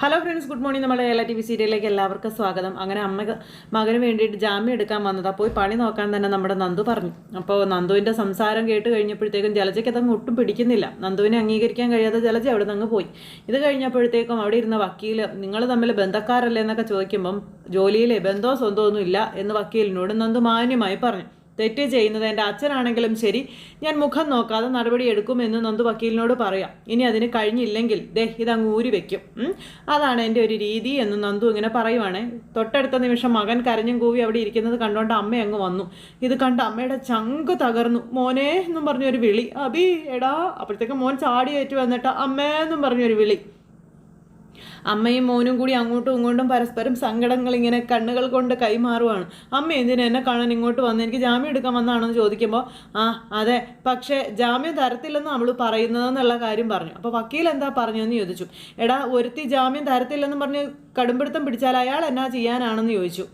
Hello friends good morning നമ്മുടെ എല്ലാ T V സീരിയലിലേക്ക് എല്ലാവർക്കും സ്വാഗതം. അങ്ങനെ അമ്മ മകന് വേണ്ടിയിട്ട് ജാമ്യം എടുക്കാൻ വന്നതാ. പോയി പണി നോക്കാൻ തന്നെ നമ്മുടെ നന്ദു പറഞ്ഞു. അപ്പോൾ നന്ദുവിന്റെ സംസാരം കേട്ട് കഴിഞ്ഞപ്പോഴത്തേക്കും ജലജയ്ക്ക് അതങ്ങ് ഒട്ടും പിടിക്കുന്നില്ല. നന്ദുവിനെ അംഗീകരിക്കാൻ കഴിയാതെ ജലജ അവിടെ നിന്ന് പോയി. ഇത് കഴിഞ്ഞപ്പോഴത്തേക്കും അവിടെ ഇരുന്ന വക്കീൽ നിങ്ങൾ തമ്മിൽ ബന്ധക്കാരല്ലേ? എന്നൊക്കെ ചോദിക്കുമ്പം ജോലിയിലെ ബന്ധമോ സ്വന്തമൊന്നും ഇല്ല എന്ന് വക്കീലിനോട് നന്ദു മാന്യമായി പറഞ്ഞു. തെറ്റ് ചെയ്യുന്നത് എന്റെ അച്ഛനാണെങ്കിലും ശരി. ഞാൻ മുഖം നോക്കാതെ നടപടി എടുക്കുമെന്ന് നന്ദു വക്കീലിനോട് പറയാം. ഇനി അതിന് കഴിഞ്ഞില്ലെങ്കിൽ ദേ ഇതങ്ങ് ഊരി വെക്കും. അതാണ് എന്റെ ഒരു രീതി എന്ന് നന്ദു ഇങ്ങനെ പറയുവാണ്. തൊട്ടടുത്ത നിമിഷം മകൻ കരഞ്ഞും കൂവി അവിടെ ഇരിക്കുന്നത് കണ്ടുകൊണ്ട് അമ്മ അങ്ങ് വന്നു. ഇത് കണ്ട് അമ്മയുടെ ചങ്ക് തകർന്നു. മോനെ എന്നും പറഞ്ഞൊരു വിളി. അബി എടാ അപ്പോഴത്തേക്ക് മോൻ ചാടിയേറ്റു വന്നിട്ട് അമ്മേ എന്നും പറഞ്ഞൊരു വിളി. അമ്മയും മോനും കൂടി അങ്ങോട്ടും ഇങ്ങോട്ടും പരസ്പരം സങ്കടങ്ങൾ ഇങ്ങനെ കണ്ണുകൾ കൊണ്ട് കൈമാറുവാണ്. അമ്മ എന്തിനാ എന്നെ കാണാൻ ഇങ്ങോട്ട് വന്ന്? എനിക്ക് ജാമ്യം എടുക്കാൻ വന്നാണെന്ന് ചോദിക്കുമ്പോൾ ആ അതെ പക്ഷേ ജാമ്യം തരത്തില്ലെന്ന് അവൾ പറയുന്നതെന്നുള്ള കാര്യം പറഞ്ഞു. അപ്പോൾ വക്കീൽ എന്താ പറഞ്ഞതെന്ന് ചോദിച്ചു. എടാ ഒരുത്തി ജാമ്യം തരത്തില്ലെന്ന് പറഞ്ഞ് കടുംപിടുത്തം പിടിച്ചാൽ അയാൾ എന്നാ ചെയ്യാനാണെന്ന് ചോദിച്ചു.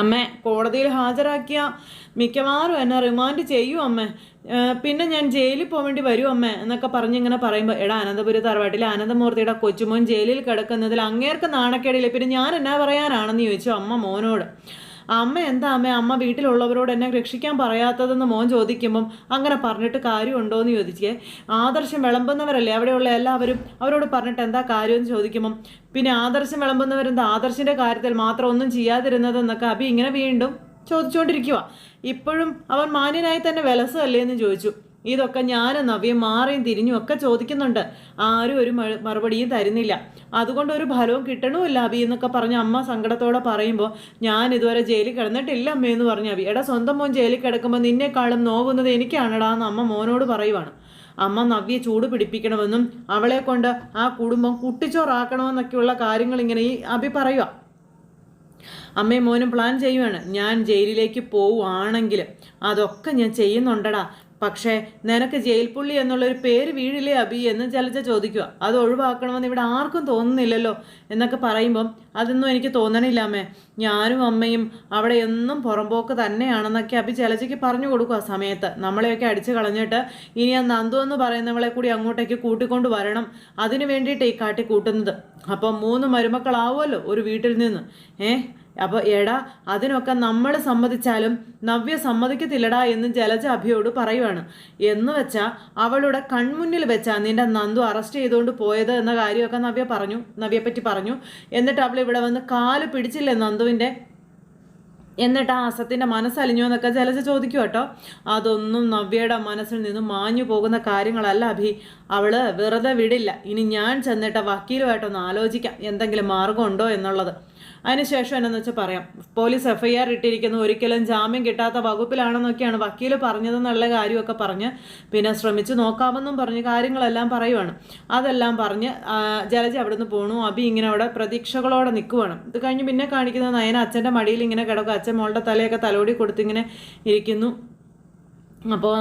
അമ്മ കോടതിയിൽ ഹാജരാക്കിയ മിക്കവാറും എന്നെ റിമാൻഡ് ചെയ്യൂ അമ്മ. പിന്നെ ഞാൻ ജയിലിൽ പോകാൻ വേണ്ടി വരും അമ്മ എന്നൊക്കെ പറഞ്ഞ് ഇങ്ങനെ പറയുമ്പോൾ എടാ അനന്തപുരി തറവാട്ടിലെ അനന്തമൂർത്തിയുടെ കൊച്ചുമോൻ ജയിലിൽ കിടക്കുന്നതിൽ അങ്ങേർക്ക് നാണക്കേടില്ല? പിന്നെ ഞാൻ എന്നാ പറയാനാണെന്ന് ചോദിച്ചു അമ്മ മോനോട്. അമ്മ എന്താ അമ്മ? അമ്മ വീട്ടിലുള്ളവരോട് എന്നെ രക്ഷിക്കാൻ പറയാത്തതെന്ന് മോൻ ചോദിക്കുമ്പം അങ്ങനെ പറഞ്ഞിട്ട് കാര്യമുണ്ടോ എന്ന് ചോദിച്ചേ. ആദർശം വിളമ്പുന്നവരല്ലേ അവിടെയുള്ള എല്ലാവരും? അവരോട് പറഞ്ഞിട്ട് എന്താ കാര്യമെന്ന് ചോദിക്കുമ്പം പിന്നെ ആദർശം വിളമ്പുന്നവരെന്താ? ആദർശിന്റെ കാര്യത്തിൽ മാത്രം ഒന്നും ചെയ്യാതിരുന്നതെന്നൊക്കെ അഭി ഇങ്ങനെ വീണ്ടും ചോദിച്ചുകൊണ്ടിരിക്കുക ഇപ്പോഴും അവൻ മാന്യനായി തന്നെ വിലസല്ലേ എന്ന് ചോദിച്ചു. ഇതൊക്കെ ഞാനും നവ്യം മാറിയും തിരിഞ്ഞും ഒക്കെ ചോദിക്കുന്നുണ്ട്. ആരും ഒരു മറുപടിയും തരുന്നില്ല. അതുകൊണ്ട് ഒരു ഫലവും കിട്ടണമില്ല അബി എന്നൊക്കെ പറഞ്ഞ് അമ്മ സങ്കടത്തോടെ പറയുമ്പോൾ ഞാൻ ഇതുവരെ ജയിലിൽ കിടന്നിട്ടില്ല അമ്മ എന്ന് പറഞ്ഞു അബി എടാ സ്വന്തം മോൻ ജയിലിൽ കിടക്കുമ്പോൾ നിന്നെക്കാളും നോവുന്നത് എനിക്കാണടാ എന്ന് അമ്മ മോനോട് പറയുവാണ്. അമ്മ നവ്യെ ചൂട് പിടിപ്പിക്കണമെന്നും അവളെ കൊണ്ട് ആ കുടുംബം കുട്ടിച്ചോറാക്കണമെന്നൊക്കെയുള്ള കാര്യങ്ങൾ ഇങ്ങനെ ഈ അബി പറയുക അമ്മയും മോനും പ്ലാൻ ചെയ്യുവാണ്. ഞാൻ ജയിലിലേക്ക് പോവുകയാണെങ്കിൽ അതൊക്കെ ഞാൻ ചെയ്യുന്നുണ്ടടാ. പക്ഷേ നിനക്ക് ജയിൽ പുള്ളി എന്നുള്ളൊരു പേര് വീഴില്ലേ അബി എന്ന് ജലജ ചോദിക്കുക. അത് ഒഴിവാക്കണമെന്ന് ഇവിടെ ആർക്കും തോന്നുന്നില്ലല്ലോ എന്നൊക്കെ പറയുമ്പം അതൊന്നും എനിക്ക് തോന്നണില്ലാമേ ഞാനും അമ്മയും അവിടെ എന്നും പുറമ്പോക്ക് തന്നെയാണെന്നൊക്കെ അബി ജലജയ്ക്ക് പറഞ്ഞു കൊടുക്കുക ആ സമയത്ത്. നമ്മളെയൊക്കെ അടിച്ചു കളഞ്ഞിട്ട് ഇനി ആ നന്ദു എന്ന് പറയുന്നവളെ കൂടി അങ്ങോട്ടേക്ക് കൂട്ടിക്കൊണ്ട് വരണം. അതിനു വേണ്ടിയിട്ട് ഈ കാട്ടി കൂട്ടുന്നത് അപ്പം മൂന്ന് മരുമക്കളാവുമല്ലോ ഒരു വീട്ടിൽ നിന്ന്. ഏ? അപ്പോൾ എടാ അതിനൊക്കെ നമ്മൾ സമ്മതിച്ചാലും നവ്യ സമ്മതിക്കത്തില്ലടാ എന്ന് ജലജ അഭിയോട് പറയുവാണ്. എന്ന് വെച്ചാൽ അവളുടെ കൺമുന്നിൽ വെച്ചാ നിന്റെ നന്ദു അറസ്റ്റ് ചെയ്തുകൊണ്ട് പോയത് എന്ന കാര്യമൊക്കെ നവ്യ പറഞ്ഞു നവ്യപ്പറ്റി പറഞ്ഞു. എന്നിട്ട് അവൾ ഇവിടെ വന്ന് കാൽ പിടിച്ചില്ലേ നന്ദുവിന്റെ? എന്നിട്ട് ആ അസത്തിന്റെ മനസ്സലിഞ്ഞു എന്നൊക്കെ ജലജ ചോദിക്കും കേട്ടോ. അതൊന്നും നവ്യയുടെ മനസ്സിൽ നിന്നും മാഞ്ഞു പോകുന്ന കാര്യങ്ങളല്ല അഭി. അവൾ വെറുതെ വിടില്ല. ഇനി ഞാൻ ചെന്നിട്ട് വക്കീലുമായിട്ടൊന്ന് ആലോചിക്കാം. എന്തെങ്കിലും മാർഗമുണ്ടോ എന്നുള്ളത്. അതിനുശേഷം എന്നാന്ന് വെച്ചാൽ പറയാം. പോലീസ് എഫ്ഐആർ ഇട്ടിരിക്കുന്നു. ഒരിക്കലും ജാമ്യം കിട്ടാത്ത വകുപ്പിലാണെന്നൊക്കെയാണ് വക്കീൽ പറഞ്ഞതെന്നുള്ള കാര്യമൊക്കെ പറഞ്ഞ് പിന്നെ ശ്രമിച്ച് നോക്കാമെന്നും പറഞ്ഞ് കാര്യങ്ങളെല്ലാം പറയുവാണ്. അതെല്ലാം പറഞ്ഞ് ജലജ അവിടെ നിന്ന് പോണു. അബി ഇങ്ങനെ അവിടെ പ്രതീക്ഷകളോടെ നിൽക്കുവാണ് ഇത് കഴിഞ്ഞ് പിന്നെ കാണിക്കുന്നത് നയന അച്ഛന്റെ മടിയിൽ ഇങ്ങനെ കിടക്കും. അച്ഛൻ മോളുടെ തലയൊക്കെ തലോടി കൊടുത്തിങ്ങനെ ഇരിക്കുന്നു. അപ്പോൾ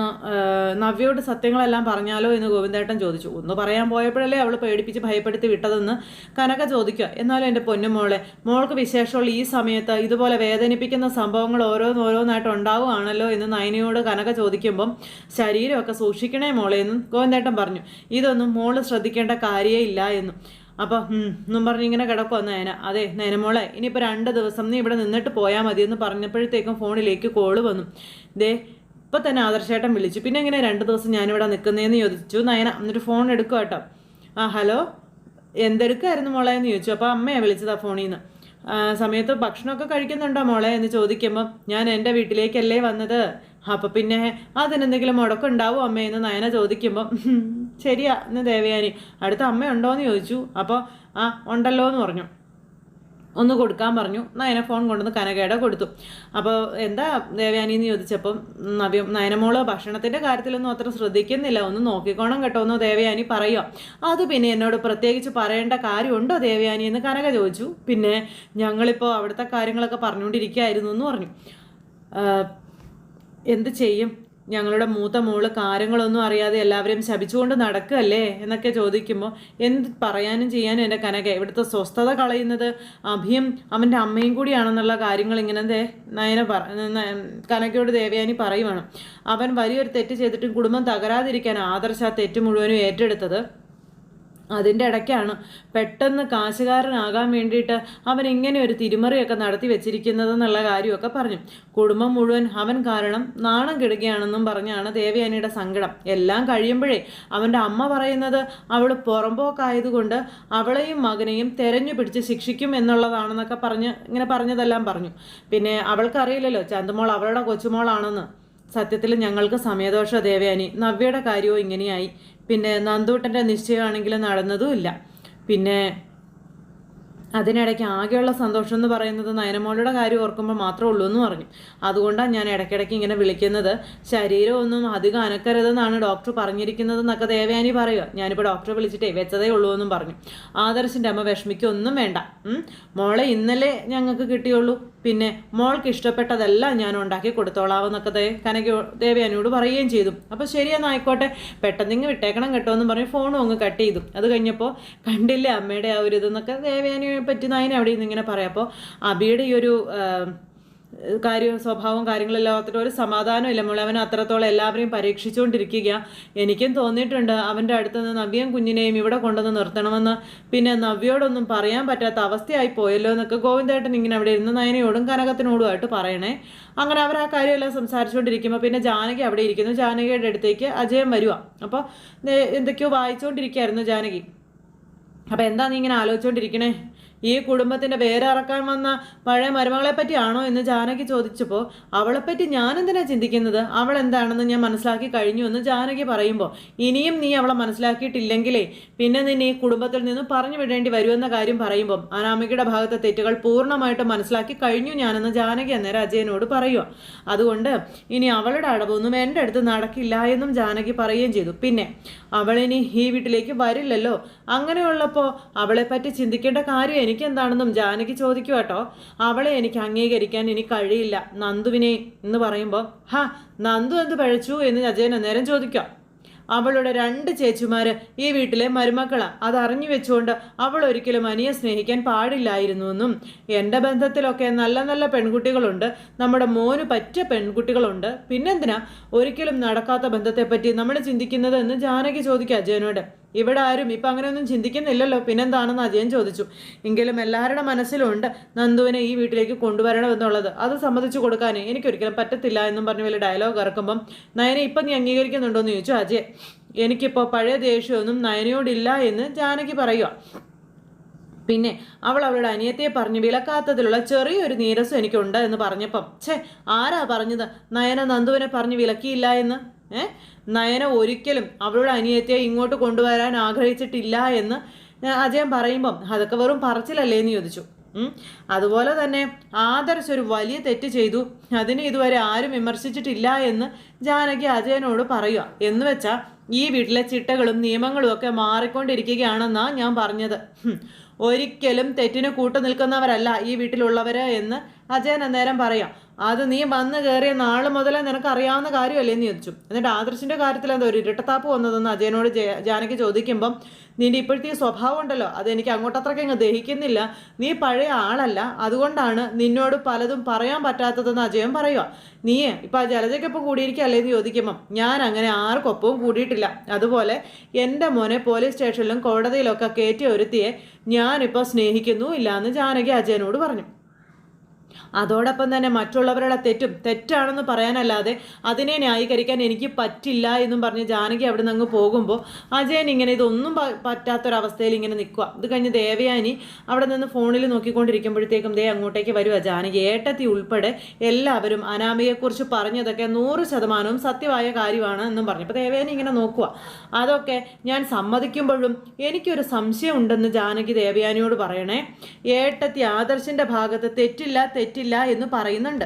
നവ്യയോട് സത്യങ്ങളെല്ലാം പറഞ്ഞാലോ എന്ന് ഗോവിന്ദേട്ടൻ ചോദിച്ചു. ഒന്ന് പറയാൻ പോയപ്പോഴല്ലേ അവൾ പേടിപ്പിച്ച് ഭയപ്പെടുത്തി വിട്ടതെന്ന് കനക ചോദിക്കുക. എന്നാലും എന്റെ പൊന്നുമോളെ മോൾക്ക് വിശേഷമുള്ള ഈ സമയത്ത് ഇതുപോലെ വേദനിപ്പിക്കുന്ന സംഭവങ്ങൾ ഓരോന്നോരോന്നായിട്ട് ഉണ്ടാവുകയാണല്ലോ എന്ന് നയനയോട് കനക ചോദിക്കുമ്പം ശരീരമൊക്കെ സൂക്ഷിക്കണേ മോളെ എന്നും ഗോവിന്ദേട്ടൻ പറഞ്ഞു. ഇതൊന്നും മോൾ ശ്രദ്ധിക്കേണ്ട കാര്യേ ഇല്ല എന്നും. അപ്പോൾ എന്നും പറഞ്ഞ് ഇങ്ങനെ കിടക്കുമോ നയന. അതെ നയനമോളെ ഇനിയിപ്പോൾ രണ്ട് ദിവസം നീ ഇവിടെ നിന്നിട്ട് പോയാൽ മതി എന്ന് പറഞ്ഞപ്പോഴത്തേക്കും ഫോണിലേക്ക് കോൾ വന്നു. ദേ ഇപ്പം തന്നെ ആദർശേട്ടൻ വിളിച്ചു. പിന്നെ എങ്ങനെ രണ്ട് ദിവസം ഞാനിവിടെ നിൽക്കുന്നതെന്ന് ചോദിച്ചു. നയന എന്നിട്ട് ഫോൺ എടുക്കുക കേട്ടോ. ആ ഹലോ എന്തെടുക്കായിരുന്നു മോളെ എന്ന് ചോദിച്ചു. അപ്പോൾ അമ്മയാണ് വിളിച്ചതാ ഫോണിൽ നിന്ന് സമയത്ത് ഭക്ഷണമൊക്കെ കഴിക്കുന്നുണ്ടോ മോളെ എന്ന് ചോദിക്കുമ്പോൾ ഞാൻ എന്റെ വീട്ടിലേക്കല്ലേ വന്നത്? അപ്പോൾ പിന്നെ അതിനെന്തെങ്കിലും മുടക്കുണ്ടാവും അമ്മയെന്ന് നയന ചോദിക്കുമ്പം "ഹും, ശരിയാ എന്ന് ദേവയാനി. അടുത്ത അമ്മയുണ്ടോ എന്ന് ചോദിച്ചു. അപ്പോൾ ആ ഉണ്ടല്ലോ എന്ന് പറഞ്ഞു. ഒന്ന് കൊടുക്കാൻ പറഞ്ഞു. നയന ഫോൺ കൊണ്ടുവന്ന് കനകയുടെ കൊടുത്തു. അപ്പോൾ എന്താ ദേവയാനി എന്ന് ചോദിച്ചപ്പം നവ്യം നയനമോൾ ഭക്ഷണത്തിന്റെ കാര്യത്തിലൊന്നും അത്ര ശ്രദ്ധിക്കുന്നില്ല. ഒന്ന് നോക്കിക്കോണം കേട്ടോ എന്ന് ദേവയാനി പറയുക. അത് പിന്നെ എന്നോട് പ്രത്യേകിച്ച് പറയേണ്ട കാര്യമുണ്ടോ ദേവയാനി എന്ന് കനക ചോദിച്ചു. പിന്നെ ഞങ്ങളിപ്പോൾ അവിടുത്തെ കാര്യങ്ങളൊക്കെ പറഞ്ഞുകൊണ്ടിരിക്കുകയായിരുന്നു എന്ന് പറഞ്ഞു. എന്ത് ചെയ്യും? ഞങ്ങളുടെ മൂത്ത മോൾ കാര്യങ്ങളൊന്നും അറിയാതെ എല്ലാവരെയും ശപിച്ചുകൊണ്ട് നടക്കുകയല്ലേ എന്നൊക്കെ ചോദിക്കുമ്പോൾ എന്ത് പറയാനും ചെയ്യാനും എന്റെ കനക ഇവിടുത്തെ സ്വസ്ഥത കളയുന്നത്? അഭിയും അവന്റെ അമ്മയും കൂടിയാണെന്നുള്ള കാര്യങ്ങൾ ഇങ്ങനെ ദേ നയന പറ കനകയോട് ദേവയാനി പറയുവാണ്. അവൻ വലിയൊരു തെറ്റ് ചെയ്തിട്ടും കുടുംബം തകരാതിരിക്കാൻ ആദർശ തെറ്റ് മുഴുവനും ഏറ്റെടുത്തത് അതിന്റെ ഇടയ്ക്കാണ് പെട്ടെന്ന് കാശുകാരനാകാൻ വേണ്ടിയിട്ട് അവൻ ഇങ്ങനെ ഒരു തിരിമറിയൊക്കെ നടത്തി വെച്ചിരിക്കുന്നതെന്നുള്ള കാര്യമൊക്കെ പറഞ്ഞു. കുടുംബം മുഴുവൻ അവൻ കാരണം നാണം കെടുകയാണെന്നും പറഞ്ഞാണ് ദേവയാനിയുടെ സങ്കടം. എല്ലാം കഴിയുമ്പോഴേ അവന്റെ അമ്മ പറയുന്നത് അവൾ പുറമ്പോക്കായതുകൊണ്ട് അവളെയും മകനെയും തെരഞ്ഞു പിടിച്ച് ശിക്ഷിക്കും എന്നുള്ളതാണെന്നൊക്കെ പറഞ്ഞ് ഇങ്ങനെ പറഞ്ഞതെല്ലാം പറഞ്ഞു. പിന്നെ അവൾക്കറിയില്ലല്ലോ ചന്തുമോൾ അവളുടെ കൊച്ചുമോളാണെന്ന്. സത്യത്തിൽ ഞങ്ങൾക്ക് സമയദോഷ ദേവയാനി നവ്യയുടെ കാര്യവും ഇങ്ങനെയായി. പിന്നെ നന്ദൂട്ടന്റെ നിശ്ചയമാണെങ്കിലും നടന്നതുമില്ല. പിന്നെ അതിനിടയ്ക്ക് ആകെയുള്ള സന്തോഷം എന്ന് പറയുന്നത് നയനമോളുടെ കാര്യം ഓർക്കുമ്പോൾ മാത്രമേ ഉള്ളൂ എന്ന് പറഞ്ഞു. അതുകൊണ്ടാണ് ഞാൻ ഇടയ്ക്കിടയ്ക്ക് ഇങ്ങനെ വിളിക്കുന്നത്. ശരീരമൊന്നും അധികം അനക്കരുതെന്നാണ് ഡോക്ടർ പറഞ്ഞിരിക്കുന്നത് എന്നൊക്കെ ദേവയാനി പറയുക. ഞാനിപ്പോൾ ഡോക്ടറെ വിളിച്ചിട്ടേ വെച്ചതേ ഉള്ളൂ എന്നും പറഞ്ഞു. ആദർശിന്റെ അമ്മ വിഷമിക്കൊന്നും വേണ്ട. മോളെ ഇന്നലെ ഞങ്ങൾക്ക് കിട്ടിയുള്ളൂ. പിന്നെ മോൾക്ക് ഇഷ്ടപ്പെട്ടതെല്ലാം ഞാൻ ഉണ്ടാക്കി കൊടുത്തോളാവെന്നൊക്കെ ദേ കനക ദേവയാനിയോട് പറയുകയും ചെയ്തു. അപ്പോൾ ശരിയെന്ന് ആയിക്കോട്ടെ. പെട്ടെന്ന് വിട്ടേക്കണം കേട്ടോ എന്ന് പറഞ്ഞ് ഫോണും അങ്ങ് കട്ട് ചെയ്തു. അത് കഴിഞ്ഞപ്പോൾ കണ്ടില്ലേ അമ്മയുടെ ആ ഒരു ഇതെന്നൊക്കെ ദേവയാനിയെ പറ്റി നായനെ അവിടെ നിന്ന് ഇങ്ങനെ പറയാം. അപ്പോൾ അബിയുടെ ഈ ഒരു കാര്യം സ്വഭാവവും കാര്യങ്ങളെല്ലാം ഓർത്തിട്ട് ഒരു സമാധാനമില്ല മോളെ അവൻ അത്രത്തോളം എല്ലാവരെയും പരീക്ഷിച്ചുകൊണ്ടിരിക്കുക എനിക്കും തോന്നിയിട്ടുണ്ട് അവന്റെ അടുത്ത് നിന്ന് നവ്യം കുഞ്ഞിനെയും ഇവിടെ കൊണ്ടുവന്ന് നിർത്തണമെന്ന്. പിന്നെ നവ്യോടൊന്നും പറയാൻ പറ്റാത്ത അവസ്ഥയായി പോയല്ലോ എന്നൊക്കെ ഗോവിന്ദേട്ടൻ ഇങ്ങനെ അവിടെ ഇരുന്ന് നയനയോടും കനകത്തിനോടുമായിട്ട് പറയണേ. അങ്ങനെ അവർ ആ കാര്യമെല്ലാം സംസാരിച്ചുകൊണ്ടിരിക്കുമ്പോൾ പിന്നെ ജാനകി അവിടെ ഇരിക്കുന്നു. ജാനകിയുടെ അടുത്തേക്ക് അജയം വരുക അപ്പോൾ എന്തൊക്കെയോ വായിച്ചുകൊണ്ടിരിക്കുകയായിരുന്നു ജാനകി. അപ്പോൾ എന്താ നീ ഇങ്ങനെ ആലോചിച്ചുകൊണ്ടിരിക്കണേ ഈ കുടുംബത്തിന്റെ വേരറക്കാൻ വന്ന പഴയ മരുമകളെ പറ്റിയാണോ എന്ന് ജാനകി ചോദിച്ചപ്പോൾ അവളെപ്പറ്റി ഞാൻ എന്തിനാ ചിന്തിക്കുന്നത്? അവൾ എന്താണെന്ന് ഞാൻ മനസ്സിലാക്കി കഴിഞ്ഞു എന്ന് ജാനകി പറയുമ്പോൾ ഇനിയും നീ അവളെ മനസ്സിലാക്കിയിട്ടില്ലെങ്കിലേ പിന്നെ നിന്നെ ഈ കുടുംബത്തിൽ നിന്ന് പറഞ്ഞു വിടേണ്ടി വരുമെന്ന കാര്യം പറയുമ്പോൾ അനാമികയുടെ ഭാഗത്തെ തെറ്റുകൾ പൂർണമായിട്ട് മനസ്സിലാക്കി കഴിഞ്ഞു ഞാനെന്ന് ജാനകി അന്നേരം അജയനോട് പറയുക അതുകൊണ്ട് ഇനി അവളുടെ അടവൊന്നും എന്റെ അടുത്ത് നടക്കില്ല എന്നും ജാനകി പറയുകയും ചെയ്തു. പിന്നെ അവളിനി ഈ വീട്ടിലേക്ക് വരില്ലല്ലോ. അങ്ങനെയുള്ളപ്പോൾ അവളെപ്പറ്റി ചിന്തിക്കേണ്ട കാര്യം എനിക്ക് എന്താണെന്നും ജാനകി ചോദിക്കുക കേട്ടോ അവളെ എനിക്ക് അംഗീകരിക്കാൻ ഇനി കഴിയില്ല. നന്ദുവിനെ എന്ന് പറയുമ്പോൾ ഹാ നന്ദു എന്ത് പഴച്ചു? എന്ന് അജയൻ നേരം ചോദിക്കാം. അവളുടെ രണ്ട് ചേച്ചിമാര് ഈ വീട്ടിലെ മരുമക്കളാണ് അതറിഞ്ഞു വെച്ചുകൊണ്ട് അവൾ ഒരിക്കലും അനിയെ സ്നേഹിക്കാൻ പാടില്ലായിരുന്നു പാടില്ലായിരുന്നുവെന്നും എന്റെ ബന്ധത്തിലൊക്കെ നല്ല നല്ല പെൺകുട്ടികളുണ്ട്. നമ്മുടെ മോന് പറ്റ പെൺകുട്ടികളുണ്ട്. പിന്നെന്തിനാ? ഒരിക്കലും നടക്കാത്ത ബന്ധത്തെപ്പറ്റി നമ്മൾ ചിന്തിക്കുന്നത്? എന്ന് ജാനകി ചോദിക്കുക അജയനോട്. ഇവിടെ ആരും ഇപ്പം അങ്ങനെയൊന്നും ചിന്തിക്കുന്നില്ലല്ലോ. പിന്നെന്താണെന്ന് അജയൻ ചോദിച്ചു. എങ്കിലും എല്ലാവരുടെ മനസ്സിലുണ്ട് നന്ദുവിനെ ഈ വീട്ടിലേക്ക് കൊണ്ടുവരണമെന്നുള്ളത്. അത് സമ്മതിച്ചു കൊടുക്കാൻ എനിക്കൊരിക്കലും പറ്റത്തില്ല എന്നും പറഞ്ഞ് വലിയ ഡയലോഗ് ഇറക്കുമ്പം നയനെ ഇപ്പം നീ അംഗീകരിക്കുന്നുണ്ടോ എന്ന് ചോദിച്ചു അജയ് എനിക്കിപ്പോൾ പഴയ ദേഷ്യമൊന്നും നയനയോടില്ല എന്ന് ജാനകി പറയുക പിന്നെ അവൾ അവളുടെ അനിയത്തെ പറഞ്ഞ് വിലക്കാത്തതിലുള്ള ചെറിയൊരു നീരസം എനിക്കുണ്ട് എന്ന് പറഞ്ഞപ്പം ഛേ ആരാ പറഞ്ഞത്? നയന നന്ദുവിനെ പറഞ്ഞ് വിലക്കിയില്ല എന്ന്? നയന ഒരിക്കലും അവളുടെ അനിയത്തെ ഇങ്ങോട്ട് കൊണ്ടുവരാൻ ആഗ്രഹിച്ചിട്ടില്ല എന്ന് അജയൻ പറയുമ്പം അതൊക്കെ വെറും പറച്ചിലല്ലേ എന്ന് ചോദിച്ചു. അതുപോലെ തന്നെ ആദർശ് ഒരു വലിയ തെറ്റ് ചെയ്തു. അതിന് ഇതുവരെ ആരും വിമർശിച്ചിട്ടില്ല എന്ന് ജാനകി അജയനോട് പറയുക. എന്ന് വെച്ചാൽ ഈ വീട്ടിലെ ചിട്ടകളും നിയമങ്ങളും ഒക്കെ മാറിക്കൊണ്ടിരിക്കുകയാണെന്നാണ് ഞാൻ പറഞ്ഞത്. ഒരിക്കലും തെറ്റിന് കൂട്ടു നിൽക്കുന്നവരല്ല ഈ വീട്ടിലുള്ളവര് എന്ന് അജയൻ അന്നേരം പറയാം. അത് നീ വന്ന് കയറിയ നാൾ മുതലേ നിനക്ക് അറിയാവുന്ന കാര്യമല്ലേ എന്ന് ചോദിച്ചു. എന്നിട്ട് ആദർശിന്റെ കാര്യത്തിൽ എന്താ ഒരു ഇരട്ടത്താപ്പ് വന്നതെന്ന് അജയനോട് ജാനകി ചോദിക്കുമ്പം നിന്റെ ഇപ്പോഴത്തെ സ്വഭാവം ഉണ്ടല്ലോ അത് എനിക്ക് അങ്ങോട്ടത്രയ്ക്ക് അങ്ങ് ദഹിക്കുന്നില്ല നീ പഴയ ആളല്ല അതുകൊണ്ടാണ് നിന്നോട് പലതും പറയാൻ പറ്റാത്തതെന്ന് അജയൻ പറയുക നീ ഇപ്പൊ ആ ജലജയ്ക്കൊപ്പം കൂടിയിരിക്കല്ലേ എന്ന് ചോദിക്കുമ്പം ഞാൻ അങ്ങനെ ആർക്കൊപ്പവും കൂടിയിട്ടില്ല. അതുപോലെ എന്റെ മോനെ പോലീസ് സ്റ്റേഷനിലും കോടതിയിലൊക്കെ കയറ്റി ഒരുത്തിയെ ഞാനിപ്പോൾ സ്നേഹിക്കുന്നു ഇല്ല എന്ന് ജാനകി അജയനോട് പറഞ്ഞു. അതോടൊപ്പം തന്നെ മറ്റുള്ളവരുടെ തെറ്റും തെറ്റാണെന്ന് പറയാനല്ലാതെ അതിനെ ന്യായീകരിക്കാൻ എനിക്ക് പറ്റില്ല എന്നും പറഞ്ഞ് ജാനകി അവിടെ നിന്ന് അങ്ങ് പോകുമ്പോൾ അജയൻ ഇങ്ങനെ ഇതൊന്നും പറ്റാത്തൊരവസ്ഥയിൽ ഇങ്ങനെ നിൽക്കുക ഇത് കഴിഞ്ഞ് ദേവയാനി അവിടെ നിന്ന് ഫോണിൽ നോക്കിക്കൊണ്ടിരിക്കുമ്പോഴത്തേക്കും ദേ അങ്ങോട്ടേക്ക് വരുക ജാനകി. ഏട്ടത്തി ഉൾപ്പെടെ എല്ലാവരും അനാമിയെക്കുറിച്ച് പറഞ്ഞതൊക്കെ നൂറ് ശതമാനവും സത്യമായ കാര്യമാണ് എന്നും പറഞ്ഞു. അപ്പോൾ ദേവയാനി ഇങ്ങനെ നോക്കുക അതൊക്കെ ഞാൻ സമ്മതിക്കുമ്പോഴും എനിക്കൊരു സംശയം ഉണ്ടെന്ന് ജാനകി ദേവയാനിയോട് പറയണേ. ഏട്ടത്തി ആദർശിന്റെ ഭാഗത്ത് തെറ്റില്ല തെറ്റില്ല എന്ന് പറയുന്നുണ്ട്.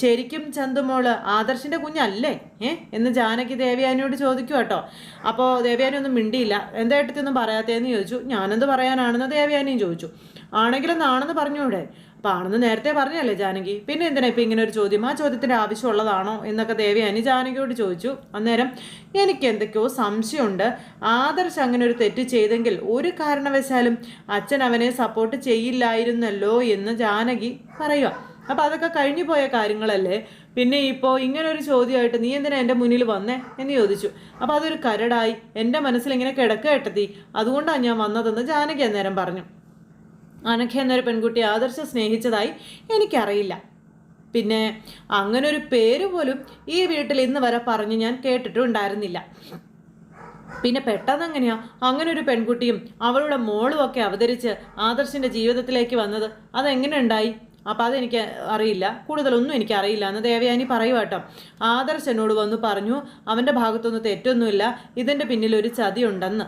ശരിക്കും ചന്തുമോൾ ആദർശിന്റെ കുഞ്ഞല്ലേ? ഏ? എന്ന് ജാനകി ദേവയാനിയോട് ചോദിക്കും കേട്ടോ. അപ്പോൾ ദേവയാനി ഒന്നും മിണ്ടിയില്ല. എന്തായിട്ടൊന്നും പറയാത്തേന്ന് ചോദിച്ചു. ഞാനെന്ത് പറയാനാണെന്ന് ദേവയാനിയും ചോദിച്ചു. ആണെങ്കിലും നാണെന്ന് പറഞ്ഞൂടെ? അപ്പം ആണെന്ന് നേരത്തെ പറഞ്ഞല്ലേ ജാനകി? പിന്നെ എന്തിനാ ഇപ്പം ഇങ്ങനെ ഒരു ചോദ്യം? ആ ചോദ്യത്തിന്റെ ആവശ്യമുള്ളതാണോ എന്നൊക്കെ ദേവയാനി ജാനകിയോട് ചോദിച്ചു. അന്നേരം എനിക്ക് എന്തൊക്കെയോ സംശയമുണ്ട്. ആദർശ് അങ്ങനെ ഒരു തെറ്റ് ചെയ്തെങ്കിൽ ഒരു കാരണവശാലും അച്ഛൻ അവനെ സപ്പോർട്ട് ചെയ്യില്ലായിരുന്നല്ലോ എന്ന് ജാനകി പറയുക. അപ്പം അതൊക്കെ കഴിഞ്ഞു പോയ കാര്യങ്ങളല്ലേ? പിന്നെ ഇപ്പോൾ ഇങ്ങനൊരു ചോദ്യമായിട്ട് നീ എന്തിനാ എന്റെ മുന്നിൽ വന്നേ? എന്ന് ചോദിച്ചു. അപ്പോൾ അതൊരു കരടായി എന്റെ മനസ്സിൽ ഇങ്ങനെ കിടക്ക കെട്ടത്തി അതുകൊണ്ടാണ് ഞാൻ വന്നതെന്ന് ജാനകി അന്നേരം പറഞ്ഞു. അനഘ എന്നൊരു പെൺകുട്ടി ആദർശ സ്നേഹിച്ചതായി എനിക്കറിയില്ല. പിന്നെ അങ്ങനൊരു പേര് പോലും ഈ വീട്ടിൽ ഇന്ന് വരെ പറഞ്ഞ് ഞാൻ കേട്ടിട്ടുണ്ടായിരുന്നില്ല. പിന്നെ പെട്ടെന്ന് എങ്ങനെയാ അങ്ങനെ ഒരു പെൺകുട്ടിയും അവളുടെ മോളും ഒക്കെ അവതരിച്ച് ആദർശിന്റെ ജീവിതത്തിലേക്ക് വന്നത്? അതെങ്ങനെ ഉണ്ടായി അപ്പോൾ അതെനിക്ക് അറിയില്ല. കൂടുതലൊന്നും എനിക്ക് അറിയില്ല എന്ന് ദേവയാനി പറയുവാട്ടോ ആദർശ് എന്നോട് വന്ന് പറഞ്ഞു അവന്റെ ഭാഗത്തൊന്നും തെറ്റൊന്നുമില്ല. ഇതിന്റെ പിന്നിൽ ഒരു ചതിയുണ്ടെന്ന്.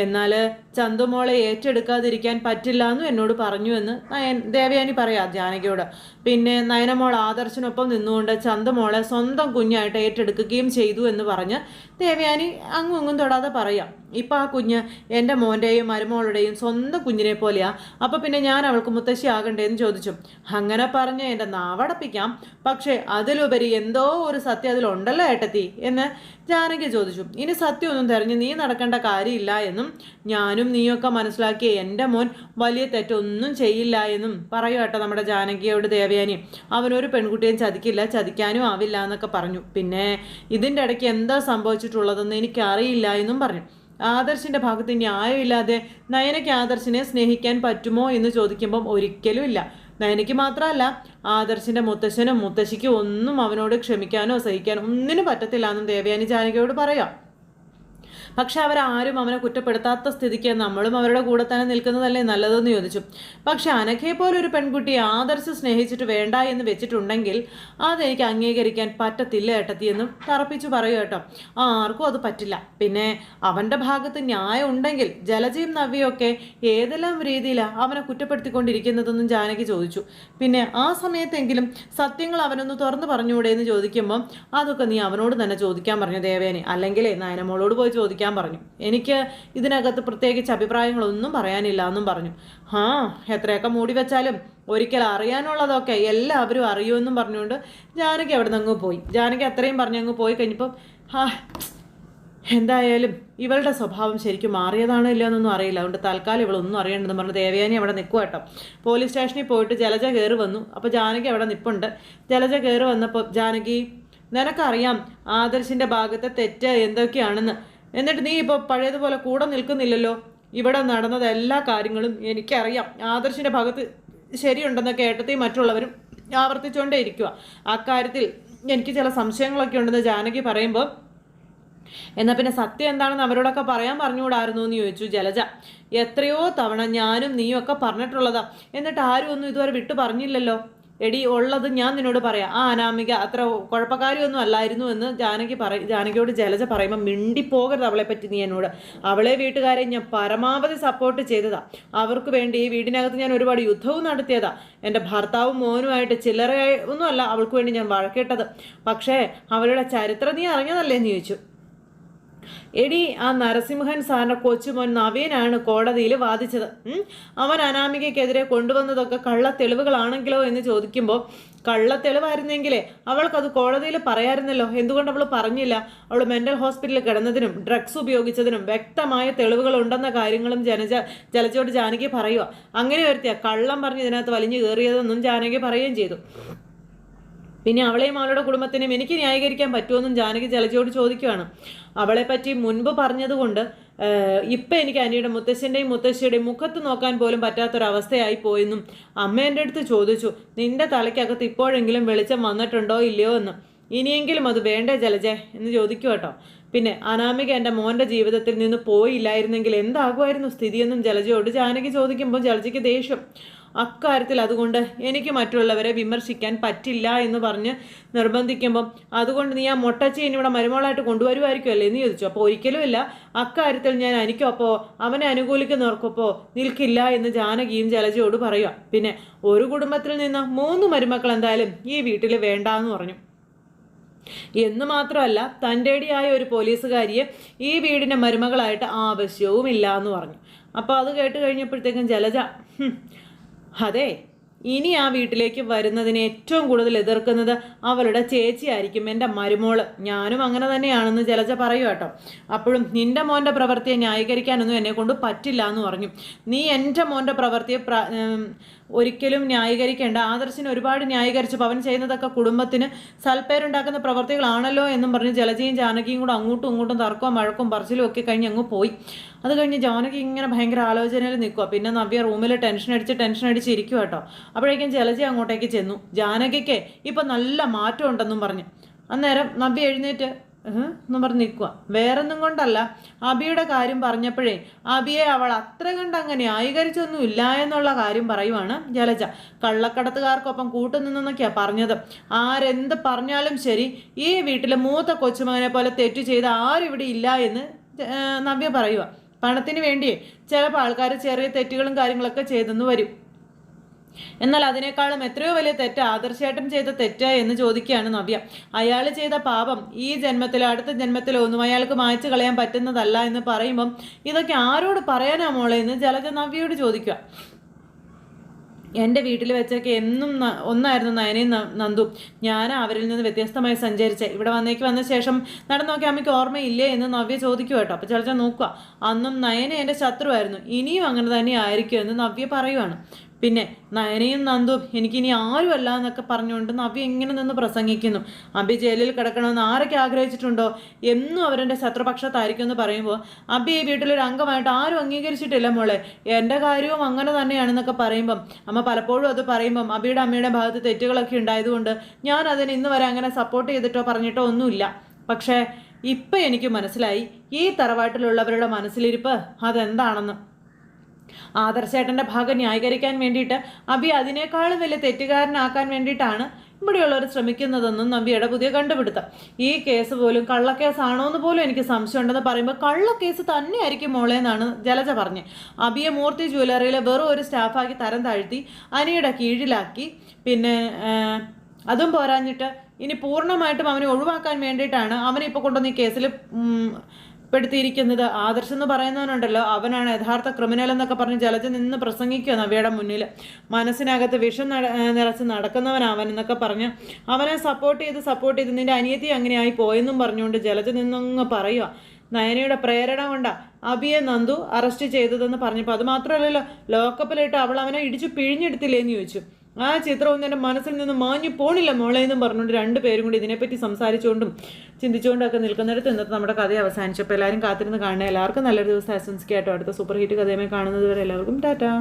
എന്നാൽ ചന്തുമോളെ ഏറ്റെടുക്കാതിരിക്കാൻ പറ്റില്ല എന്നും എന്നോട് പറഞ്ഞു എന്ന് നയൻ ദേവയാനി പറയാം ജാനകിയോട്. പിന്നെ നയനമോൾ ആദർശനൊപ്പം നിന്നുകൊണ്ട് ചന്തുമോളെ സ്വന്തം കുഞ്ഞായിട്ട് ഏറ്റെടുക്കുകയും ചെയ്തു എന്ന് പറഞ്ഞ് ദേവയാനി അങ്ങും ഇങ്ങും തൊടാതെ പറയാം. ഇപ്പം ആ കുഞ്ഞ് എന്റെ മോന്റെയും മരുമോളുടെയും സ്വന്തം കുഞ്ഞിനെ പോലെയാണ് അപ്പം പിന്നെ ഞാൻ അവൾക്ക് മുത്തശ്ശി ആകണ്ടേ എന്ന് ചോദിച്ചു. അങ്ങനെ പറഞ്ഞ് എന്റെ നാവടപ്പിക്കാം. പക്ഷേ അതിലുപരി എന്തോ ഒരു സത്യം അതിലുണ്ടല്ലോ ഏട്ടത്തി എന്ന് ജാനകി ചോദിച്ചു. ഇനി സത്യമൊന്നും തെരഞ്ഞ് നീ നടക്കേണ്ട കാര്യമില്ല എന്നും ഞാനും നീയൊക്കെ മനസ്സിലാക്കിയ എന്റെ മോൻ വലിയ തെറ്റൊന്നും ചെയ്യില്ല എന്നും പറയൂ പറയുക നമ്മുടെ ജാനകിയോട് ദേവയാനി. അവനൊരു പെൺകുട്ടിയും ചതിക്കില്ല ചതിക്കാനും ആവില്ല എന്നൊക്കെ പറഞ്ഞു. പിന്നെ ഇതിന്റെ ഇടയ്ക്ക് എന്താ സംഭവിച്ചിട്ടുള്ളതെന്ന് എനിക്കറിയില്ല എന്നും പറഞ്ഞു. ആദർശിന്റെ ഭാഗത്ത് ന്യായമില്ലാതെ നയനയ്ക്ക് ആദർശിനെ സ്നേഹിക്കാൻ പറ്റുമോ എന്ന് ചോദിക്കുമ്പം ഒരിക്കലും ഇല്ല. നയനയ്ക്ക് മാത്രമല്ല ആദർശിന്റെ മുത്തശ്ശനും മുത്തശ്ശിക്കും ഒന്നും അവനോട് ക്ഷമിക്കാനോ സഹിക്കാനോ ഒന്നിനും പറ്റത്തില്ല എന്നും ദേവയാനി ജാനകിയോട് പറയാം. പക്ഷെ അവരാരും അവനെ കുറ്റപ്പെടുത്താത്ത സ്ഥിതിക്ക് നമ്മളും അവരുടെ കൂടെ തന്നെ നിൽക്കുന്നതല്ലേ നല്ലതെന്ന് ചോദിച്ചു. പക്ഷെ അനഘയെ പോലെ ഒരു പെൺകുട്ടി ആദർശ സ്നേഹിച്ചിട്ട് വേണ്ട എന്ന് വെച്ചിട്ടുണ്ടെങ്കിൽ അതെനിക്ക് അംഗീകരിക്കാൻ പറ്റത്തില്ല ഏട്ടത്തി എന്നും തറപ്പിച്ചു പറയൂ കേട്ടോ. ആർക്കും അത് പറ്റില്ല. പിന്നെ അവന്റെ ഭാഗത്ത് ന്യായം ഉണ്ടെങ്കിൽ ജലജയും നവ്യൊക്കെ ഏതെല്ലാം രീതിയിലാണ് അവനെ കുറ്റപ്പെടുത്തിക്കൊണ്ടിരിക്കുന്നതെന്നും ജാനകി ചോദിച്ചു. പിന്നെ ആ സമയത്തെങ്കിലും സത്യങ്ങൾ അവനൊന്ന് തുറന്നു പറഞ്ഞുകൂടെ എന്ന് ചോദിക്കുമ്പോൾ അതൊക്കെ നീ അവനോട് തന്നെ ചോദിക്കാൻ പറഞ്ഞു ദേവേനെ. അല്ലെങ്കിലേ നയനമോളോട് പോയി ചോദിക്കാം ചോദിക്കാൻ പറഞ്ഞു. എനിക്ക് ഇതിനകത്ത് പ്രത്യേകിച്ച് അഭിപ്രായങ്ങളൊന്നും പറയാനില്ല എന്നും പറഞ്ഞു. ആ എത്രയൊക്കെ മൂടി വെച്ചാലും ഒരിക്കൽ അറിയാനുള്ളതൊക്കെ എല്ലാവരും അറിയുമെന്നും പറഞ്ഞുകൊണ്ട് ജാനകി അവിടെ നിന്ന് അങ്ങ് പോയി. ജാനകി അത്രയും പറഞ്ഞങ്ങ് പോയി കഴിഞ്ഞപ്പം ആ എന്തായാലും ഇവളുടെ സ്വഭാവം ശരിക്കും മാറിയതാണോ ഇല്ല എന്നൊന്നും അറിയില്ല. അതുകൊണ്ട് തൽക്കാലം ഇവളൊന്നും അറിയണ്ടെന്ന് പറഞ്ഞ് ദേവയാനി അവിടെ നിൽക്കുക കേട്ടോ. പോലീസ് സ്റ്റേഷനിൽ പോയിട്ട് ജലജ കയറി വന്നു. അപ്പോൾ ജാനകി അവിടെ നിൽപ്പുണ്ട് ജലജ കയറി വന്നപ്പോൾ ജാനകി നിനക്കറിയാം ആദർശിന്റെ ഭാഗത്തെ തെറ്റ് എന്തൊക്കെയാണെന്ന് എന്നിട്ട് നീ ഇപ്പോൾ പഴയതുപോലെ കൂടെ നിൽക്കുന്നില്ലല്ലോ. ഇവിടെ നടന്നത് എല്ലാ കാര്യങ്ങളും എനിക്കറിയാം. ആദർശിന്റെ ഭാഗത്ത് ശരിയുണ്ടെന്നൊക്കെ ഏട്ടത്തെയും മറ്റുള്ളവരും ആവർത്തിച്ചുകൊണ്ടേ ഇരിക്കുക അക്കാര്യത്തിൽ എനിക്ക് ചില സംശയങ്ങളൊക്കെ ഉണ്ടെന്ന് ജാനകി പറയുമ്പോൾ എന്നാൽ പിന്നെ സത്യം എന്താണെന്ന് അവരോടൊക്കെ പറയാൻ പറഞ്ഞുകൂടായിരുന്നു? എന്ന് ചോദിച്ചു ജലജ. എത്രയോ തവണ ഞാനും നീയും ഒക്കെ പറഞ്ഞിട്ടുള്ളതാ. എന്നിട്ട് ആരും ഒന്നും ഇതുവരെ വിട്ടു പറഞ്ഞില്ലല്ലോ. എടി ഉള്ളത് ഞാൻ നിന്നോട് പറയാം. ആ അനാമിക അത്ര കുഴപ്പക്കാരിയൊന്നും അല്ലായിരുന്നു എന്ന് ജാനകി പറ ജാനകിയോട് ജലജ പറയുമ്പോൾ മിണ്ടിപ്പോകരുത് അവളെ പറ്റി നീ എന്നോട്. അവളെ വീട്ടുകാരെ ഞാൻ പരമാവധി സപ്പോർട്ട് ചെയ്തതാ. അവർക്ക് വേണ്ടി ഈ വീടിനകത്ത് ഞാൻ ഒരുപാട് യുദ്ധവും നടത്തിയതാ. എന്റെ ഭർത്താവും മോനുമായിട്ട് ചില്ലറ ഒന്നുമല്ല അവൾക്ക് വേണ്ടി ഞാൻ വഴക്കിട്ടത്. പക്ഷേ അവളുടെ ചരിത്രം നീ അറിഞ്ഞതല്ലേ എന്ന് ചോദിച്ചു. എടി ആ നരസിംഹൻ സാറിന്റെ കൊച്ചുമോൻ നവീനാണ് കോടതിയിൽ വാദിച്ചത്. അവൻ അനാമികയ്ക്കെതിരെ കൊണ്ടുവന്നതൊക്കെ കള്ള തെളിവുകളാണെങ്കിലോ എന്ന് ചോദിക്കുമ്പോൾ കള്ള തെളിവായിരുന്നെങ്കിലേ അവൾക്കത് കോടതിയിൽ പറയായിരുന്നല്ലോ. എന്തുകൊണ്ട് അവൾ പറഞ്ഞില്ല? അവൾ മെന്റൽ ഹോസ്പിറ്റലിൽ കിടന്നതിനും ഡ്രഗ്സ് ഉപയോഗിച്ചതിനും വ്യക്തമായ തെളിവുകളുണ്ടെന്ന കാര്യങ്ങളും ജനജ ജലജോട് ജാനകി പറയുക അങ്ങനെ വരുത്തിയ കള്ളം പറഞ്ഞ് ഇതിനകത്ത് വലിഞ്ഞു കയറിയതെന്നും ജാനകി പറയുകയും ചെയ്തു. പിന്നെ അവളെയും അവളുടെ കുടുംബത്തിനെയും എനിക്ക് ന്യായീകരിക്കാൻ പറ്റുമെന്നും ജാനകി ജലജയോട് ചോദിക്കുകയാണ്. അവളെപ്പറ്റി പറ്റി മുൻപ് പറഞ്ഞതുകൊണ്ട് ഇപ്പം എനിക്ക് അനിയുടെ മുത്തശ്ശന്റെയും മുത്തശ്ശിയുടെയും മുഖത്ത് നോക്കാൻ പോലും പറ്റാത്തൊരവസ്ഥയായി പോയെന്നും അമ്മ എന്റെ അടുത്ത് ചോദിച്ചു നിന്റെ തലയ്ക്കകത്ത് ഇപ്പോഴെങ്കിലും വെളിച്ചം വന്നിട്ടുണ്ടോ ഇല്ലയോ എന്ന്? ഇനിയെങ്കിലും അത് വേണ്ടേ ജലജെ? എന്ന് ചോദിക്കും കേട്ടോ. പിന്നെ അനാമിക എന്റെ മോന്റെ ജീവിതത്തിൽ നിന്ന് പോയില്ലായിരുന്നെങ്കിൽ എന്താകുമായിരുന്നു സ്ഥിതിയെന്നും ജലജയോട് ജാനകി ചോദിക്കുമ്പോൾ ജലജയ്ക്ക് ദേഷ്യം. അക്കാര്യത്തിൽ അതുകൊണ്ട് എനിക്ക് മറ്റുള്ളവരെ വിമർശിക്കാൻ പറ്റില്ല എന്ന് പറഞ്ഞ് നിർബന്ധിക്കുമ്പം അതുകൊണ്ട് നീ ആ മൊട്ടച്ചീൻ ഇവിടെ മരുമോളായിട്ട് കൊണ്ടുവരുമായിരിക്കുമല്ലേ എന്ന് ചോദിച്ചു. അപ്പോൾ ഒരിക്കലുമില്ല അക്കാര്യത്തിൽ ഞാൻ അനിക്കൊപ്പോ അവനെ അനുകൂലിക്കുന്നവർക്കൊപ്പോൾ നിൽക്കില്ല എന്ന് ജാനകിയും ജലജയോട് പറയുക പിന്നെ ഒരു കുടുംബത്തിൽ നിന്ന് മൂന്ന് മരുമക്കൾ എന്തായാലും ഈ വീട്ടിൽ വേണ്ട എന്ന് പറഞ്ഞു. എന്ന് മാത്രമല്ല തന്റെടിയായ ഒരു പോലീസുകാരിയെ ഈ വീടിന്റെ മരുമകളായിട്ട് ആവശ്യവുമില്ല എന്ന് പറഞ്ഞു. അപ്പോൾ അത് കേട്ട് കഴിഞ്ഞപ്പോഴത്തേക്കും ജലജ അതെ ഇനി ആ വീട്ടിലേക്ക് വരുന്നതിന് ഏറ്റവും കൂടുതൽ എതിർക്കുന്നത് അവളുടെ ചേച്ചിയായിരിക്കും എന്റെ മരുമോൾ. ഞാനും അങ്ങനെ തന്നെയാണെന്ന് ജലജ പറയൂ കേട്ടോ. അപ്പോഴും നിന്റെ മോന്റെ പ്രവൃത്തിയെ ന്യായീകരിക്കാനൊന്നും എന്നെ കൊണ്ട് പറ്റില്ല എന്ന് പറഞ്ഞു. നീ എന്റെ മോന്റെ പ്രവൃത്തിയെ ഒരിക്കലും ന്യായീകരിക്കേണ്ട. ആദർശിന് ഒരുപാട് ന്യായീകരിച്ചപ്പോൾ അവൻ ചെയ്യുന്നതൊക്കെ കുടുംബത്തിന് സൽപ്പേരുണ്ടാക്കുന്ന പ്രവർത്തികളാണല്ലോ എന്നും പറഞ്ഞ് ജലജയും ജാനകിയും കൂടെ അങ്ങോട്ടും ഇങ്ങോട്ടും തർക്കവും വഴക്കും പറച്ചിലും ഒക്കെ കഴിഞ്ഞ് അങ്ങ് പോയി. അത് കഴിഞ്ഞ് ജാനകി ഇങ്ങനെ ഭയങ്കര ആലോചനയിൽ നിൽക്കുക പിന്നെ നവ്യ റൂമിൽ ടെൻഷൻ അടിച്ച് ടെൻഷൻ അടിച്ച് ഇരിക്കുക കേട്ടോ അപ്പോഴേക്കും ജലജ അങ്ങോട്ടേക്ക് ചെന്നു. ജാനകിക്ക് ഇപ്പം നല്ല മാറ്റം ഉണ്ടെന്നും പറഞ്ഞു. അന്നേരം നവ്യ എഴുന്നേറ്റ്? എന്നും പറഞ്ഞ് നിൽക്കുക വേറൊന്നും കൊണ്ടല്ല. അബിയുടെ കാര്യം പറഞ്ഞപ്പോഴേ അബിയെ അവൾ അത്ര കണ്ട് അങ്ങനെ ന്യായീകരിച്ചൊന്നും ഇല്ല എന്നുള്ള കാര്യം പറയുവാണ് ജലജ. കള്ളക്കടത്തുകാർക്കൊപ്പം കൂട്ടുനിന്നൊക്കെയാണ് പറഞ്ഞത്. ആരെന്ത് പറഞ്ഞാലും ശരി ഈ വീട്ടിലെ മൂത്ത കൊച്ചുമകനെ പോലെ തെറ്റു ചെയ്ത ആരും ഇവിടെ ഇല്ല എന്ന് നവ്യ പറയുക പണത്തിന് വേണ്ടിയേ ചിലപ്പോൾ ആൾക്കാർ ചെറിയ തെറ്റുകളും കാര്യങ്ങളൊക്കെ ചെയ്തെന്ന് വരും. എന്നാൽ അതിനേക്കാളും എത്രയോ വലിയ തെറ്റ്? ആദർശേട്ടൻ ചെയ്ത തെറ്റ് എന്ന് ചോദിക്കുകയാണ് നവ്യ. അയാൾ ചെയ്ത പാപം ഈ ജന്മത്തിലോ അടുത്ത ജന്മത്തിലോ ഒന്നും അയാൾക്ക് മായ്ച്ചു കളയാൻ പറ്റുന്നതല്ല എന്ന് പറയുമ്പം ഇതൊക്കെ ആരോട് പറയാനാ മോളെ എന്ന് ജലജ നവ്യയോട് ചോദിക്കുക. എന്റെ വീട്ടിൽ വെച്ചൊക്കെ എന്നും ഒന്നായിരുന്നു നയനയും നന്ദു ഞാൻ അവരിൽ നിന്ന് വ്യത്യസ്തമായി സഞ്ചരിച്ചേ. ഇവിടെ വന്നേക്ക് വന്ന ശേഷം നടന്നു നോക്കി അമ്മയ്ക്ക് ഓർമ്മയില്ലേ എന്ന് നവ്യ ചോദിക്കുക കേട്ടോ. അപ്പോൾ ചിലച്ചാൽ നോക്കുക. അന്നും നയന എന്റെ ശത്രുവായിരുന്നു. ഇനിയും അങ്ങനെ തന്നെ ആയിരിക്കും എന്ന് നവ്യ പറയുവാണ്. പിന്നെ നയനയും നന്ദും എനിക്കിനി ആരുമല്ല എന്നൊക്കെ പറഞ്ഞുകൊണ്ട് നവ്യ ഇങ്ങനെ നിന്ന് പ്രസംഗിക്കുന്നു. അബി ജയിലിൽ കിടക്കണമെന്ന് ആരൊക്കെ ആഗ്രഹിച്ചിട്ടുണ്ടോ എന്നും അവരെന്റെ ശത്രുപക്ഷത്തായിരിക്കും എന്ന് പറയുമ്പോൾ അബി ഈ വീട്ടിലൊരു അംഗമായിട്ട് ആരും അംഗീകരിച്ചിട്ടില്ല മോളെ. എന്റെ കാര്യവും അങ്ങനെ തന്നെയാണെന്നൊക്കെ പറയുമ്പം അമ്മ പലപ്പോഴും അത് പറയുമ്പം അബിയുടെ അമ്മയുടെ ഭാഗത്ത് തെറ്റുകളൊക്കെ ഉണ്ടായതുകൊണ്ട് ഞാൻ അതിന് ഇന്ന് വരെ അങ്ങനെ സപ്പോർട്ട് ചെയ്തിട്ടോ പറഞ്ഞിട്ടോ ഒന്നുമില്ല. പക്ഷേ ഇപ്പം എനിക്ക് മനസ്സിലായി ഈ തറവാട്ടിലുള്ളവരുടെ മനസ്സിലിരിപ്പ് അതെന്താണെന്ന്. ആദർശേട്ടന്റെ ഭാഗം ന്യായീകരിക്കാൻ വേണ്ടിയിട്ട് അബി അതിനേക്കാളും വലിയ തെറ്റുകാരനാക്കാൻ വേണ്ടിയിട്ടാണ് ഇവിടെയുള്ളവർ ശ്രമിക്കുന്നതെന്നും നബിയുടെ പുതിയ കണ്ടുപിടുത്തം. ഈ കേസ് പോലും കള്ളക്കേസാണോ എന്ന് പോലും എനിക്ക് സംശയമുണ്ടെന്ന് പറയുമ്പോൾ കള്ളക്കേസ് തന്നെയായിരിക്കും മോളെ എന്നാണ് ജലജ പറഞ്ഞത് അബിയെ മൂർത്തി ജ്വല്ലറിയിലെ വെറും ഒരു സ്റ്റാഫാക്കി തരം താഴ്ത്തി അനിയുടെ കീഴിലാക്കി. പിന്നെ അതും പോരാഞ്ഞിട്ട് ഇനി പൂർണമായിട്ടും അവനെ ഒഴിവാക്കാൻ വേണ്ടിയിട്ടാണ് അവനെ ഇപ്പോൾ കൊണ്ടുവന്ന് ഈ കേസിൽ ഉം, ആദർശം എന്ന് പറയുന്നവനുണ്ടല്ലോ. അവനാണ് യഥാർത്ഥ ക്രിമിനൽ എന്നൊക്കെ പറഞ്ഞ് ജലജ നിന്ന് പ്രസംഗിക്കുക നവ്യയുടെ മുന്നിൽ മനസ്സിനകത്ത് വിഷം നിറച്ച് നടക്കുന്നവനവൻ എന്നൊക്കെ പറഞ്ഞ് അവനെ സപ്പോർട്ട് ചെയ്ത് സപ്പോർട്ട് ചെയ്ത് നിന്റെ അനിയത്തി അങ്ങനെയായി പോയെന്നും പറഞ്ഞുകൊണ്ട് ജലജ നിന്നങ്ങ് പറയുക നയനയുടെ പ്രേരണ കൊണ്ടാണ് അബിയെ നന്ദു അറസ്റ്റ് ചെയ്തതെന്ന് പറഞ്ഞപ്പോൾ അത് മാത്രമല്ലല്ലോ ലോക്കപ്പിലിട്ട് അവൾ അവനെ ഇടിച്ച് പിഴിഞ്ഞെടുത്തില്ലേന്ന് ചോദിച്ചു. ആ ചിത്രമൊന്നും എന്റെ മനസ്സിൽ നിന്ന് മാഞ്ഞു പോണില്ല മോളെ എന്നും പറഞ്ഞുകൊണ്ട് രണ്ട് പേരും കൂടി ഇതിനെപ്പറ്റി സംസാരിച്ചുകൊണ്ടും ചിന്തിച്ചുകൊണ്ടൊക്കെ നിൽക്കുന്നിടത്ത് ഇന്നത്തെ നമ്മുടെ കഥ അവസാനിച്ചപ്പോൾ എല്ലാവരും കാത്തിരുന്ന് കാണുക എല്ലാവർക്കും നല്ലൊരു ദിവസം ആശംസിക്കായിട്ടോ അടുത്ത സൂപ്പർ ഹിറ്റ് കഥയുമായി കാണുന്നത് വരെ എല്ലാവർക്കും ടാറ്റാ.